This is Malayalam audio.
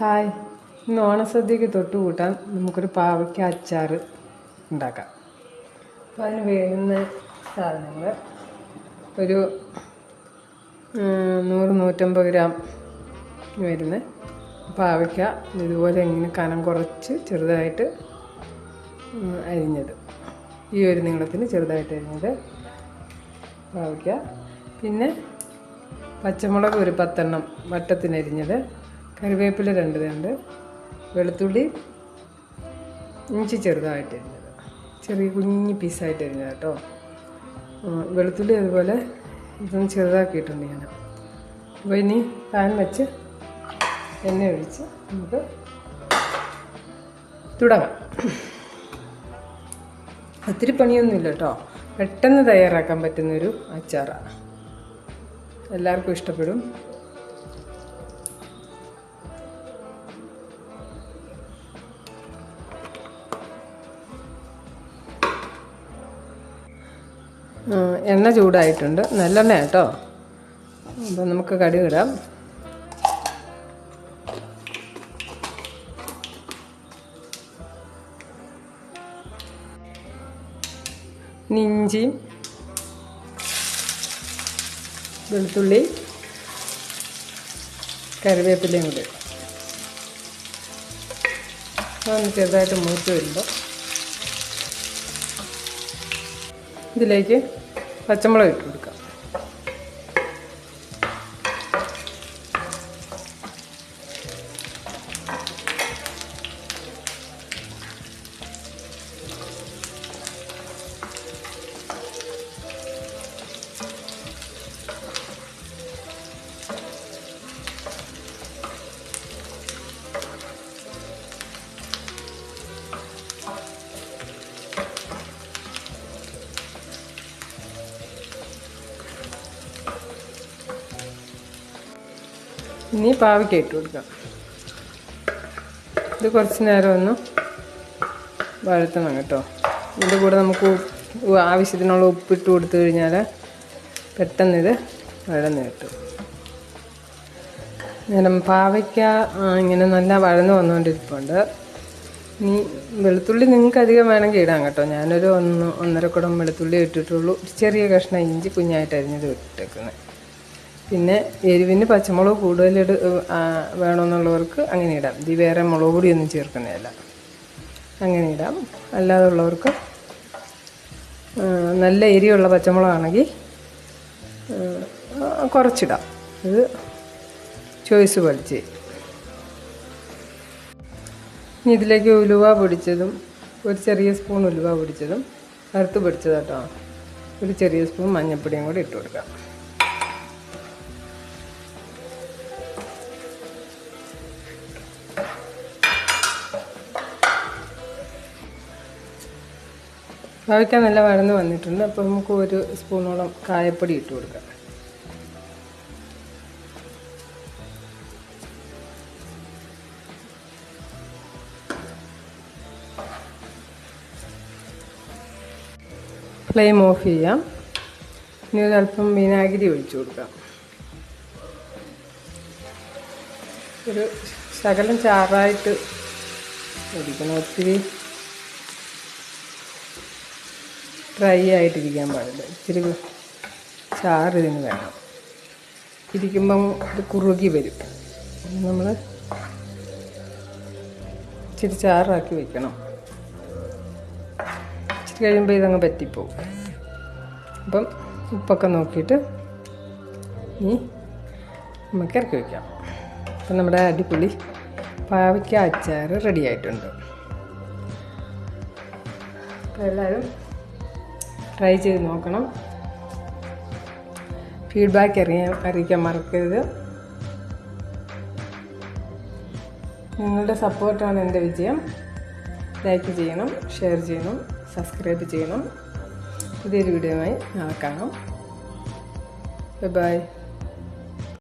ഹായ്. ഇന്ന് ഓണസദ്യക്ക് തൊട്ട് കൂട്ടാൻ നമുക്കൊരു പാവയ്ക്ക അച്ചാർ ഉണ്ടാക്കാം. അപ്പോൾ അതിന് വേണ്ടുന്ന സാധനങ്ങൾ ഒരു നൂറ് നൂറ്റമ്പത് ഗ്രാം വരുന്ന പാവയ്ക്ക. ഇതുപോലെ ഇങ്ങനെ കനം കുറച്ച് ചെറുതായിട്ട് അരിഞ്ഞത്. ഈ ഒരു നീളത്തിന് ചെറുതായിട്ട് അരിഞ്ഞത് പാവയ്ക്ക. പിന്നെ പച്ചമുളക് ഒരു പത്തെണ്ണം വട്ടത്തിനരിഞ്ഞത് കറിവേപ്പില രണ്ട് രണ്ട് വെളുത്തുള്ളി ഇഞ്ചി ചെറുതായിട്ട് അരിഞ്ഞത്. ചെറിയ കുഞ്ഞു പീസായിട്ട് അരിഞ്ഞത് കേട്ടോ. വെളുത്തുള്ളി അതുപോലെ ഇതൊന്ന് ചെറുതാക്കിയിട്ടുണ്ട് ഞാൻ. അപ്പോൾ ഇനി പാൻ വെച്ച് എണ്ണ ഒഴിച്ച് നമുക്ക് തുടങ്ങാം. ഒത്തിരി പണിയൊന്നുമില്ല കേട്ടോ. പെട്ടെന്ന് തയ്യാറാക്കാൻ പറ്റുന്നൊരു അച്ചാറാണ്. എല്ലാവർക്കും ഇഷ്ടപ്പെടും. എണ്ണ ചൂടായിട്ടുണ്ട്. നല്ലെണ്ണ കേട്ടോ. അപ്പം നമുക്ക് കടുകിടാം. ഇഞ്ചി വെളുത്തുള്ളി കറിവേപ്പിലയും കൂടി. ചെറുതായിട്ട് മൂത്ത് വരുമ്പോൾ ഇതിലേക്ക് പച്ചമുളക് ഇട്ട് കൊടുക്കാം ഇനി പാവയ്ക്ക ഇട്ട് കൊടുക്കാം. ഇത് കുറച്ച് നേരം ഒന്ന് വഴത്തണം കേട്ടോ. ഇതിന്റെ കൂടെ നമുക്ക് ആവശ്യത്തിനുള്ള ഉപ്പിട്ട് കൊടുത്തു കഴിഞ്ഞാൽ പെട്ടെന്ന് ഇത് വഴന്ന് കിട്ടും. നേരം പാവയ്ക്ക ഇങ്ങനെ നല്ല വഴന്ന് വന്നുകൊണ്ടിരിപ്പുണ്ട് ഇനി വെളുത്തുള്ളി നിങ്ങൾക്ക് അധികം വേണമെങ്കിൽ ഇടാം കേട്ടോ. ഞാനൊരു ഒന്ന് ഒന്നര കുടം വെളുത്തുള്ളി ഇട്ടിട്ടുള്ളൂ. ചെറിയ കഷ്ണം ഇഞ്ചി കുഞ്ഞായിട്ട് അരിഞ്ഞത് ഇട്ടേക്കുന്നത് പിന്നെ എരിവിന് പച്ചമുളക് കൂടുതൽ വേണമെന്നുള്ളവർക്ക് അങ്ങനെ ഇടാം. ഇത് വേറെ മുളക് പൊടിയൊന്നും ചേർക്കുന്നതല്ല. അങ്ങനെ ഇടാം. അല്ലാതെ ഉള്ളവർക്ക് നല്ല എരിയുള്ള പച്ചമുളകാണെങ്കിൽ കുറച്ചിടാം. ഇത് ചോയ്സ് പഠിച്ച് ഇനി ഇതിലേക്ക് ഉലുവ പൊടിച്ചതും ഒരു ചെറിയ സ്പൂൺ ഉലുവ പൊടിച്ചതും വറുത്ത് പൊടിച്ചത് ഒരു ചെറിയ സ്പൂൺ മഞ്ഞൾപ്പൊടിയും കൂടി ഇട്ട് കൊടുക്കാം. പാവയ്ക്ക നല്ല വഴന്ന് വന്നിട്ടുണ്ട്. അപ്പോൾ നമുക്ക് ഒരു സ്പൂണോളം കായപ്പൊടി ഇട്ട് കൊടുക്കാം. ഫ്ലെയിം ഓഫ് ചെയ്യാം. ഇനി ഒരല്പം വിനാഗിരി ഒഴിച്ചു കൊടുക്കാം. ഒരു ശകലം ചാറായിട്ട് ഒഴിക്കണം ഒത്തിരി ഡ്രൈ ആയിട്ടിരിക്കാൻ പാടില്ല. ഇച്ചിരി ചാറ് ഇതിന് വേണം. ഇരിക്കുമ്പം ഇത് കുറുകി വരും. നമ്മൾ ഇച്ചിരി ചാറാക്കി വെക്കണം. ഇച്ചിരി കഴിയുമ്പോൾ ഇതങ്ങ് പറ്റിപ്പോവും. അപ്പം ഉപ്പൊക്കെ നോക്കിയിട്ട് ഇനി നമുക്ക് ഇറക്കി വയ്ക്കാം അപ്പം നമ്മുടെ അടിപൊളി പാവയ്ക്ക അച്ചാർ റെഡി ആയിട്ടുണ്ട്. എല്ലാവരും ട്രൈ ചെയ്ത് നോക്കണം. ഫീഡ്ബാക്ക് അറിയാൻ അറിയിക്കാൻ മറക്കരുത്. നിങ്ങളുടെ സപ്പോർട്ടാണ് എന്റെ വിജയം. ലൈക്ക് ചെയ്യണം ഷെയർ ചെയ്യണം സബ്സ്ക്രൈബ് ചെയ്യണം. പുതിയൊരു വീഡിയോയുമായി നാളെ കാണാം. ബൈ